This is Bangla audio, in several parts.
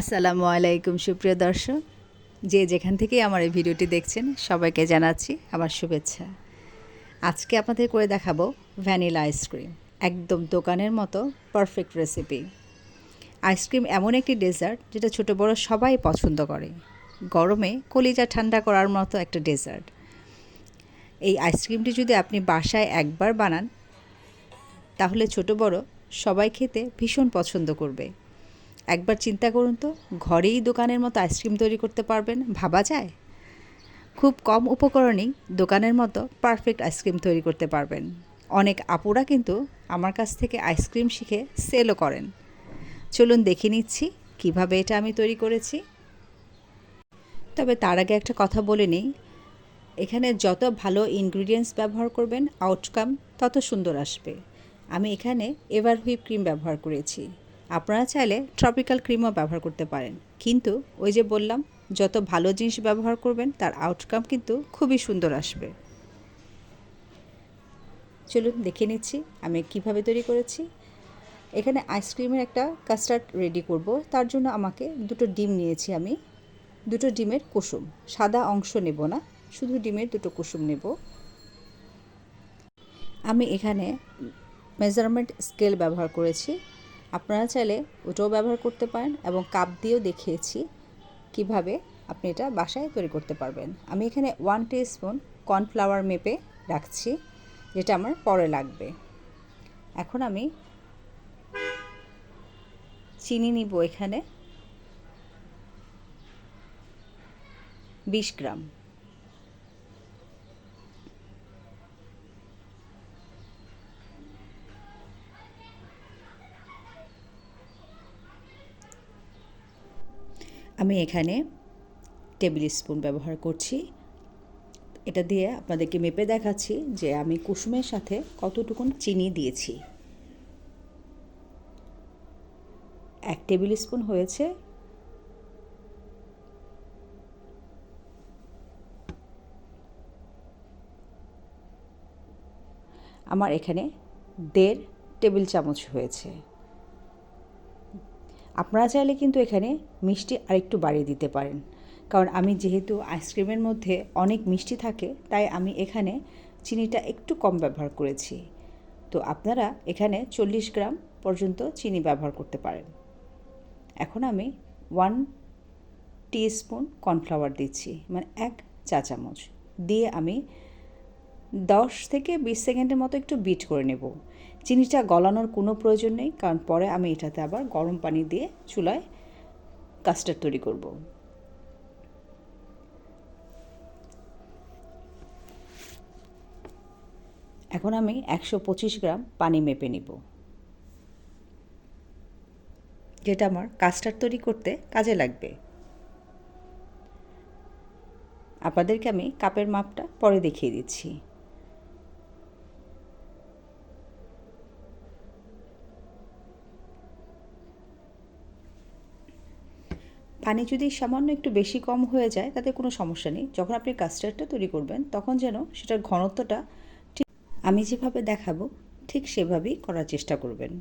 আসসালামু আলাইকুম, সুপ্রিয় দর্শক। যে যেখান থেকেই আমার এই ভিডিওটি দেখছেন, সবাইকে জানাচ্ছি আমার শুভেচ্ছা। আজকে আপনাদের করে দেখাবো ভ্যানিলা আইসক্রিম একদম দোকানের মতো পারফেক্ট রেসিপি। আইসক্রিম এমন একটি ডেজার্ট যেটা ছোট বড় সবাই পছন্দ করে। গরমে কলিজা ঠান্ডা করার মতো একটা ডেজার্ট। এই আইসক্রিমটি যদি আপনি বাসায় একবার বানান, তাহলে ছোট বড় সবাই খেতে ভীষণ পছন্দ করবে। একবার চিন্তা করুন তো, ঘরেই দোকানের মতো আইসক্রিম তৈরি করতে পারবেন, ভাবা যায়? খুব কম উপকরণেই দোকানের মতো পারফেক্ট আইসক্রিম তৈরি করতে পারবেন। অনেক আপুরা কিন্তু আমার কাছ থেকে আইসক্রিম শিখে সেলও করেন। চলুন দেখে নিচ্ছি কীভাবে এটা আমি তৈরি করেছি। তবে তার আগে একটা কথা বলে নিই, এখানে যত ভালো ইনগ্রিডিয়েন্টস ব্যবহার করবেন আউটকাম তত সুন্দর আসবে। আমি এখানে এভার হুইপ ক্রিম ব্যবহার করেছি। আপনারা চাইলে ট্রপিক্যাল ক্রিমও ব্যবহার করতে পারেন। কিন্তু ওই যে বললাম, যত ভালো জিনিস ব্যবহার করবেন, তার আউটকাম কিন্তু খুবই সুন্দর আসবে। চলুন দেখে নিচ্ছি আমি কীভাবে তৈরি করেছি। এখানে আইসক্রিমের একটা কাস্টার্ড রেডি করব। তার জন্য আমাকে দুটো ডিম নিয়েছি আমি। দুটো ডিমের কুসুম। সাদা অংশ নেব না, শুধু ডিমের দুটো কুসুম নেব। আমি এখানে মেজারমেন্ট স্কেল ব্যবহার করেছি। আপনারা চাইলে ওটাও ব্যবহার করতে পারেন এবং কাপ দিয়েও দেখিয়েছি কীভাবে আপনি এটা বাসায় তৈরি করতে পারবেন। আমি এখানে ওয়ান স্পুন কর্নফ্লাওয়ার মেপে রাখছি, যেটা আমার পরে লাগবে। এখন আমি চিনি নিব এখানে। বিশ গ্রাম। আমি এখানে টেবিল স্পুন ব্যবহার করছি। এটা দিয়ে আপনাদেরকে মেপে দেখাচ্ছি যে আমি কুসুমের সাথে কতটুকুন চিনি দিয়েছি। এক টেবিল স্পুন হয়েছে। আমার এখানে দেড় টেবিল চামচ হয়েছে। আপনারা চাইলে কিন্তু এখানে মিষ্টি আরেকটু বাড়িয়ে দিতে পারেন। কারণ আমি যেহেতু আইসক্রিমের মধ্যে অনেক মিষ্টি থাকে, তাই আমি এখানে চিনিটা একটু কম ব্যবহার করেছি। তো আপনারা এখানে চল্লিশ গ্রাম পর্যন্ত চিনি ব্যবহার করতে পারেন। এখন আমি ওয়ান স্পুন কর্নফ্লাওয়ার দিচ্ছি মানে এক চা চামচ। দিয়ে আমি দশ থেকে বিশ সেকেন্ডের মতো একটু বিট করে নেব। চিনিটা গলানোর কোনো প্রয়োজন নেই, কারণ পরে আমি এটাতে আবার গরম পানি দিয়ে চুলায় কাস্টার্ড তৈরি করব। এখন আমি একশো পঁচিশ গ্রাম পানি মেপে নিব। যেটা আমার কাস্টার্ড তৈরি করতে কাজে লাগবে। আপনাদেরকে আমি কাপের মাপটা পরে দেখিয়ে দিচ্ছি। পানি যদি সামান্য একটু বেশি কম হয়ে যায়, তাতে কোনো সমস্যা নেই। যখন আপনি কাস্টার্ডটা তৈরি করবেন, তখন যেন সেটার ঘনত্বটা ঠিক আমি যেভাবে দেখাবো, ঠিক সেভাবেই করার চেষ্টা করবেন।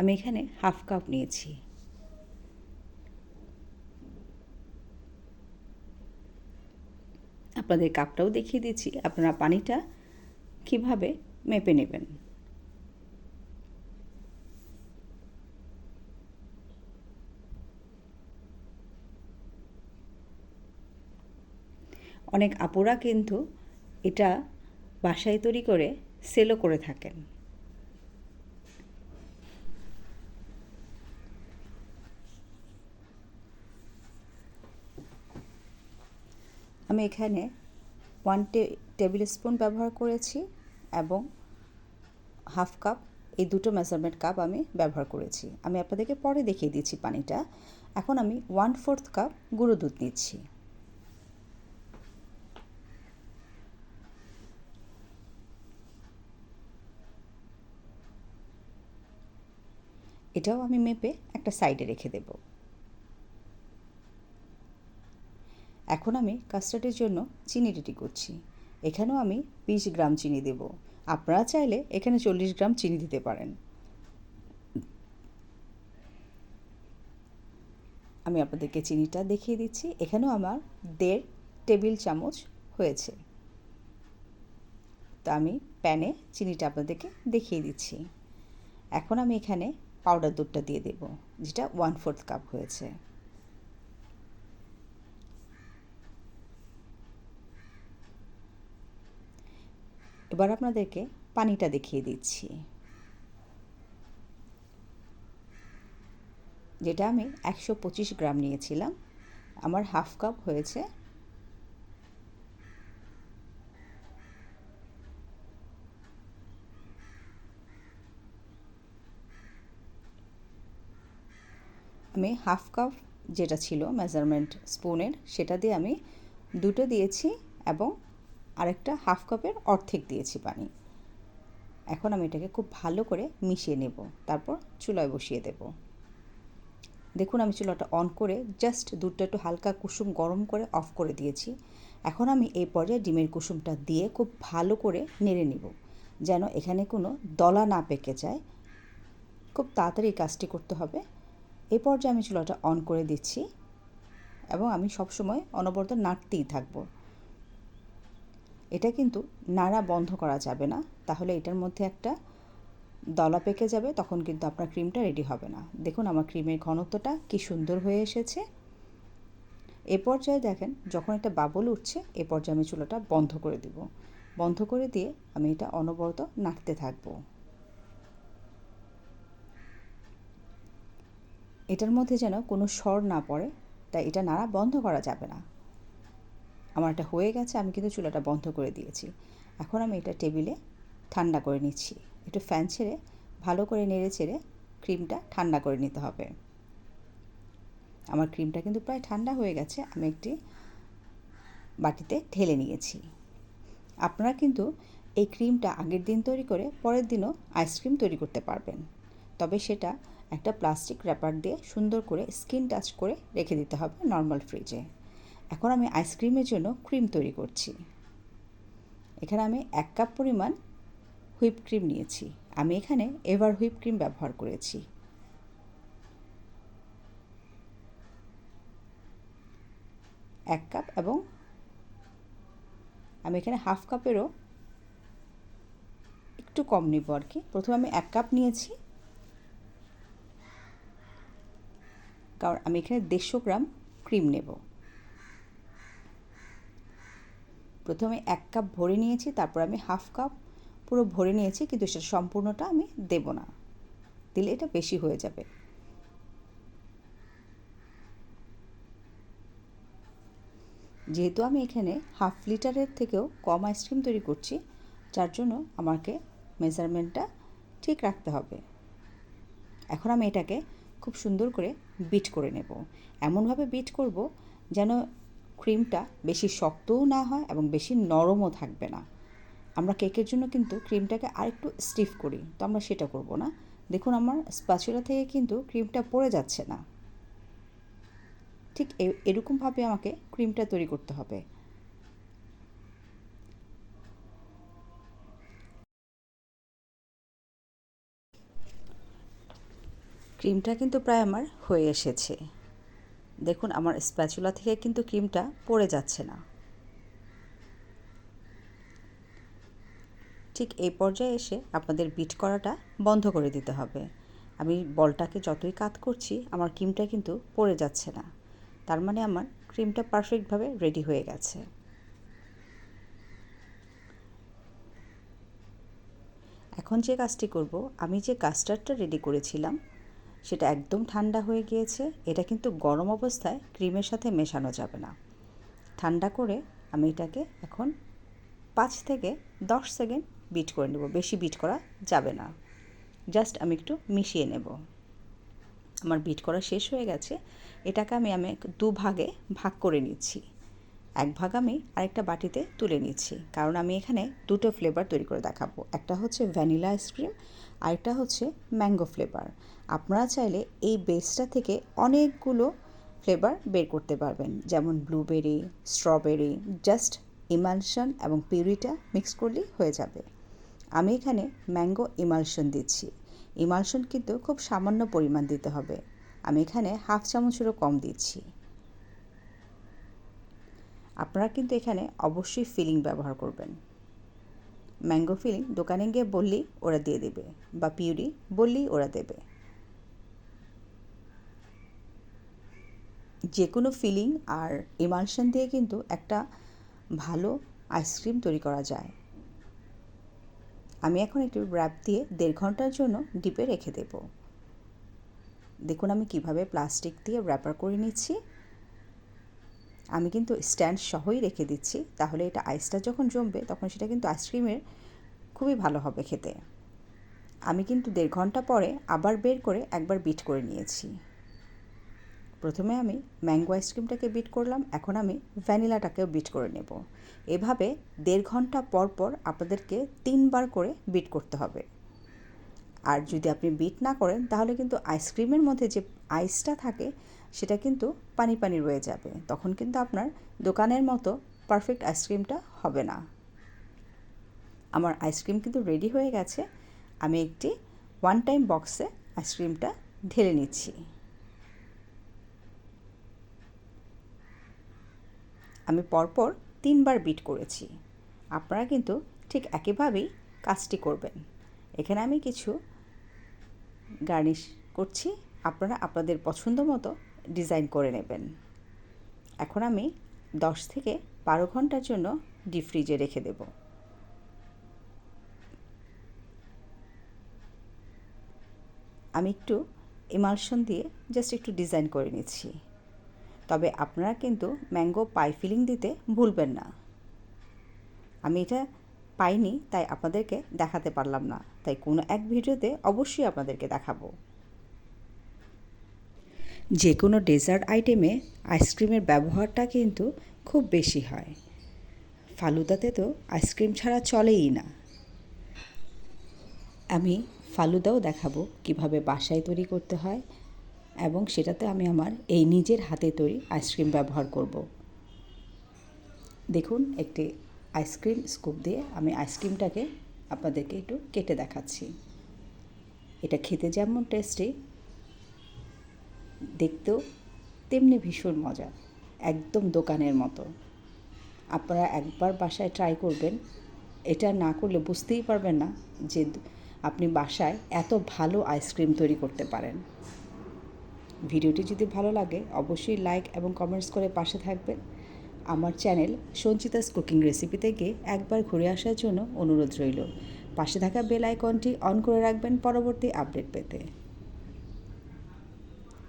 আমি এখানে হাফ কাপ নিয়েছি। আপনাদের কাপটাও দেখিয়ে দিচ্ছি। আপনারা পানিটা কীভাবে মেপে নেবেন। অনেক আপুরা কিন্তু এটা বাসায় তৈরি করে সেলও করে থাকেন। আমি এখানে ওয়ান টেবিল স্পুন ব্যবহার করেছি। এবং হাফ কাপ, এই দুটো মেজারমেন্ট কাপ আমি ব্যবহার করেছি। আমি আপনাদেরকে পরে দেখিয়ে দিচ্ছি পানিটা। এখন আমি ওয়ান ফোর্থ কাপ গুঁড়ো দুধ নিচ্ছি। এটাও আমি মেপে একটা সাইডে রেখে দেব। এখন আমি কাস্টার্ডের জন্য চিনি রেডি করছি। এখানেও আমি বিশ গ্রাম চিনি দেব। আপনারা চাইলে এখানে চল্লিশ গ্রাম চিনি দিতে পারেন। আমি আপনাদেরকে চিনিটা দেখিয়ে দিচ্ছি। এখানেও আমার দেড় টেবিল চামচ হয়েছে। তো আমি প্যানে চিনিটা আপনাদেরকে দেখিয়ে দিচ্ছি। এখন আমি এখানে পাউডার দুধটা দিয়ে দেব, যেটা ওয়ান ফোর্থ কাপ হয়েছে। এবার আপনাদেরকে পানিটা দেখিয়ে দিচ্ছি। যেটা আমি একশো পঁচিশ গ্রাম নিয়েছিলাম। আমার হাফ কাপ হয়েছে। আমি হাফ কাপ যেটা ছিল মেজারমেন্ট স্পুনের, সেটা দিয়ে আমি দুটো দিয়েছি এবং আরেকটা হাফ কাপের অর্ধেক দিয়েছি পানি। এখন আমি এটাকে খুব ভালো করে মিশিয়ে নেব। তারপর চুলায় বসিয়ে দেব। দেখুন, আমি চুলাটা অন করে জাস্ট দুধটা একটু হালকা কুসুম গরম করে অফ করে দিয়েছি। এখন আমি এই পর্যায়ে ডিমের কুসুমটা দিয়ে খুব ভালো করে নেড়ে নিব, যেন এখানে কোনো দলা না পেকে যায়। খুব তাড়াতাড়ি কাজটি করতে হবে। এই পর্যায়ে আমি চুলাটা অন করে দিচ্ছি এবং আমি সবসময় অনবরত নাড়তেই থাকব। এটা কিন্তু নাড়া বন্ধ করা যাবে না। তাহলে এটার মধ্যে একটা দলা পেকে যাবে, তখন কিন্তু আপনার ক্রিমটা রেডি হবে না। দেখুন আমার ক্রিমের ঘনত্বটা কি সুন্দর হয়ে এসেছে। এ পর্যায়ে দেখেন, যখন একটা বাবল উঠছে, এ পর্যায়ে আমি চুলাটা বন্ধ করে দিব। বন্ধ করে দিয়ে আমি এটা অনবরত নাড়তে থাকব। এটার মধ্যে যেন কোনো স্বর না পড়ে, তাই এটা নাড়া বন্ধ করা যাবে না। আমার এটা হয়ে গেছে, আমি কিন্তু চুলাটা বন্ধ করে দিয়েছি। এখন আমি এটা টেবিলে ঠান্ডা করে নিচ্ছি। একটু ফ্যান ছেড়ে ভালো করে নেড়ে ছেড়ে ক্রিমটা ঠান্ডা করে নিতে হবে। আমার ক্রিমটা কিন্তু প্রায় ঠান্ডা হয়ে গেছে, আমি একটি বাটিতে ঢেলে নিয়েছি। আপনারা কিন্তু এই ক্রিমটা আগের দিন তৈরি করে পরের দিনও আইসক্রিম তৈরি করতে পারবেন। তবে সেটা একটা প্লাস্টিক র্যাপার দিয়ে সুন্দর করে স্কিন টাচ করে রেখে দিতে হবে নর্মাল ফ্রিজে। এখন আমি আইসক্রিমের জন্য ক্রিম তৈরি করছি। এখানে আমি এক কাপ পরিমাণ হুইপ ক্রিম নিয়েছি। আমি এখানে এভার হুইপ ক্রিম ব্যবহার করেছি। এক কাপ এবং আমি এখানে হাফ কাপেরও একটু কম নিব আর কি। প্রথমে আমি এক কাপ নিয়েছি। কারণ আমি এখানে দেড়শো গ্রাম ক্রিম নেব। প্রথমে এক কাপ ভরে নিয়েছি, তারপর আমি হাফ কাপ পুরো ভরে নিয়েছি, কিন্তু সেটা সম্পূর্ণটা আমি দেব না। দিলে এটা বেশি হয়ে যাবে। যেহেতু আমি এখানে হাফ লিটারের থেকেও কম আইসক্রিম তৈরি করছি, যার জন্য আমাকে মেজারমেন্টটা ঠিক রাখতে হবে। এখন আমি এটাকে খুব সুন্দর করে বিট করে নেব। এমনভাবে বিট করব যেন ক্রিমটা বেশি শক্তও না হয় এবং বেশি নরমও থাকবে না। আমরা কেকের জন্য কিন্তু ক্রিমটাকে আরেকটু স্টিফ করি, তো আমরা সেটা করব না। দেখুন আমার স্প্যাচুলা থেকে কিন্তু ক্রিমটা পড়ে যাচ্ছে না। ঠিক এরকমভাবে আমাকে ক্রিমটা তৈরি করতে হবে। ক্রিমটা কিন্তু প্রায় আমার হয়ে এসেছে। দেখুন, আমার স্প্যাচুলা থেকে কিন্তু ক্রিমটা পড়ে যাচ্ছে না। ঠিক এই পর্যায়ে এসে আপনাদের বিট করাটা বন্ধ করে দিতে হবে। আমি বলটাকে যতই কাত করছি, আমার ক্রিমটা কিন্তু পড়ে যাচ্ছে না। তার মানে আমার ক্রিমটা পারফেক্টভাবে রেডি হয়ে গেছে। এখন যে কাজটি করব, আমি যে কাস্টার্ডটা রেডি করেছিলাম সেটা একদম ঠান্ডা হয়ে গিয়েছে। এটা কিন্তু গরম অবস্থায় ক্রিমের সাথে মেশানো যাবে না। ঠান্ডা করে আমি এটাকে এখন পাঁচ থেকে দশ সেকেন্ড বিট করে নেব। বেশি বিট করা যাবে না। জাস্ট আমি একটু মিশিয়ে নেব। আমার বিট করা শেষ হয়ে গেছে। এটাকে আমি আমি দু ভাগে ভাগ করে নিচ্ছি। এক ভাগ আমি আরেকটা বাটিতে তুলে নিচ্ছি। কারণ আমি এখানে দুটো ফ্লেভার তৈরি করে দেখাবো। একটা হচ্ছে ভ্যানিলা আইসক্রিম আরেকটা হচ্ছে ম্যাঙ্গো ফ্লেভার আপনারা চাইলে এই বেসটা থেকে অনেকগুলো ফ্লেভার বের করতে পারবেন। যেমন ব্লুবেরি স্ট্রবেরি জাস্ট ইমালশন এবং পিউরিটা মিক্স করলেই হয়ে যাবে। আমি এখানে ম্যাঙ্গো ইমালশন দিচ্ছি। ইমালশন কিন্তু খুব সামান্য পরিমাণ দিতে হবে। আমি এখানে হাফ চামচেরও কম দিচ্ছি। আপনারা কিন্তু এখানে অবশ্যই ফিলিং ব্যবহার করবেন। ম্যাঙ্গো ফিলিং দোকানে গিয়ে বললেই ওরা দিয়ে দেবে বা পিউরি বললেই ওরা দেবে। যে কোনো ফিলিং আর ইমালশন দিয়ে কিন্তু একটা ভালো আইসক্রিম তৈরি করা যায়। আমি এখন একটু র্যাপ দিয়ে দেড় ঘণ্টার জন্য ডিপে রেখে দেব। দেখুন আমি কীভাবে প্লাস্টিক দিয়ে র্যাপার করে নিচ্ছি। আমি কিন্তু স্ট্যান্ড সহই রেখে দিচ্ছি। তাহলে এটা আইসটা যখন জমবে, তখন সেটা কিন্তু আইসক্রিমের খুবই ভালো হবে খেতে। আমি কিন্তু দেড় ঘণ্টা পরে আবার বের করে একবার বিট করে নিয়েছি। প্রথমে আমি ম্যাঙ্গো আইসক্রিমটাকে বিট করলাম, এখন আমি ভ্যানিলাটাকেও বিট করে নেব। এভাবে দেড় ঘণ্টা পর পর আপনাদেরকে তিনবার করে বিট করতে হবে। আর যদি আপনি বিট না করেন, তাহলে কিন্তু আইসক্রিমের মধ্যে যে আইসটা থাকে সেটা কিন্তু পানি পানি রয়ে যাবে। তখন কিন্তু আপনার দোকানের মতো পারফেক্ট আইসক্রিমটা হবে না। আমার আইসক্রিম কিন্তু রেডি হয়ে গেছে। আমি একটি ওয়ান টাইম বক্সে আইসক্রিমটা ঢেলে নিচ্ছি। আমি পরপর তিনবার বিট করেছি। আপনারা কিন্তু ঠিক একইভাবেই কাজটি করবেন। এখানে আমি কিছু গার্নিশ করছি। আপনারা আপনাদের পছন্দ মতো ডিজাইন করে নেবেন। এখন আমি দশ থেকে বারো ঘণ্টার জন্য ডিপ ফ্রিজে রেখে দেব। আমি একটু ইমালশন দিয়ে জাস্ট একটু ডিজাইন করে নিচ্ছি। তবে আপনারা কিন্তু ম্যাঙ্গো পাই ফিলিং দিতে ভুলবেন না। আমি এটা পাইনি, তাই আপনাদেরকে দেখাতে পারলাম না। তাই কোনো এক ভিডিওতে অবশ্যই আপনাদেরকে দেখাবো। যে কোনো ডেজার্ট আইটেমে আইসক্রিমের ব্যবহারটা কিন্তু খুব বেশি হয়। ফালুদাতে তো আইসক্রিম ছাড়া চলেই না। আমি ফালুদাও দেখাবো কীভাবে বাসায় তৈরি করতে হয় এবং সেটাতে আমি আমার এই নিজের হাতে তৈরি আইসক্রিম ব্যবহার করব। দেখুন, একটি আইসক্রিম স্কুপ দিয়ে আমি আইসক্রিমটাকে আপনাদেরকে একটু কেটে দেখাচ্ছি। এটা খেতে যেমন টেস্টি দেখতেও তেমনি ভীষণ মজা, একদম দোকানের মতো। আপনারা একবার বাসায় ট্রাই করবেন, এটা না করলে বুঝতেই পারবেন না যে আপনি বাসায় এত ভালো আইসক্রিম তৈরি করতে পারেন। ভিডিওটি যদি ভালো লাগে, অবশ্যই লাইক এবং কমেন্টস করে পাশে থাকবেন। আমার চ্যানেল সঞ্চিতাস কুকিং রেসিপি থেকে একবার ঘুরে আসার জন্য অনুরোধ রইল। পাশে থাকা বেল আইকনটি অন করে রাখবেন পরবর্তী আপডেট পেতে।